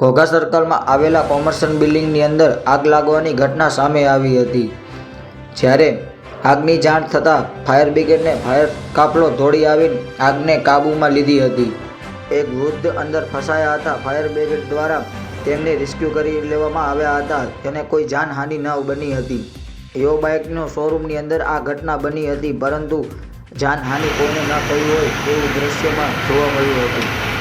ઘોઘા સર્કલમાં આવેલા કોમર્શિયલ બિલ્ડિંગની અંદર આગ લાગવાની ઘટના સામે આવી હતી. જ્યારે આગની જાણ થતાં ફાયર બ્રિગેડને ફાયર કાફલો દોડી આવીને આગને કાબૂમાં લીધી હતી. એક વૃદ્ધ અંદર ફસાયા હતા. ફાયર બ્રિગેડ દ્વારા તેમને રેસ્ક્યુ કરી લેવામાં આવ્યા હતા. તેને કોઈ જાનહાનિ ન બની હતી. એવો બાઇકનો શોરૂમની અંદર આ ઘટના બની હતી, પરંતુ જાનહાનિ કોઈને ન થઈ હોય તેવું દ્રશ્યમાં જોવા મળ્યું હતું.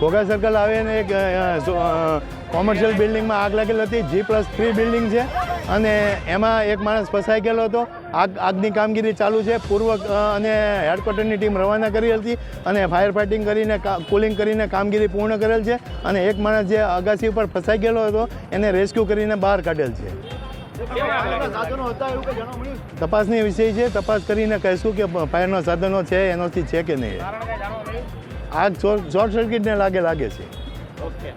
ઘોઘા સર્કલ આવે ને એક કોમર્શિયલ બિલ્ડિંગમાં આગ લાગેલી હતી. જી પ્લસ થ્રી બિલ્ડિંગ છે. અને એમાં એક માણસ ફસાઈ ગયેલો હતો. આગ, આગની કામગીરી ચાલુ છે. પૂર્વ અને હેડક્વાર્ટરની ટીમ રવાના કરી હતી. અને ફાયર ફાઇટિંગ કરીને કુલિંગ કરીને કામગીરી પૂર્ણ કરેલ છે. અને એક માણસ જે અગાસી ઉપર ફસાઈ ગયેલો હતો, એને રેસ્ક્યુ કરીને બહાર કાઢેલ છે. તપાસની વિષય છે. તપાસ કરીને કહીશું કે ફાયરના સાધનો છે એનોથી છે કે નહીં. આગ શોર્ટ સર્કિટને લાગે લાગે છે.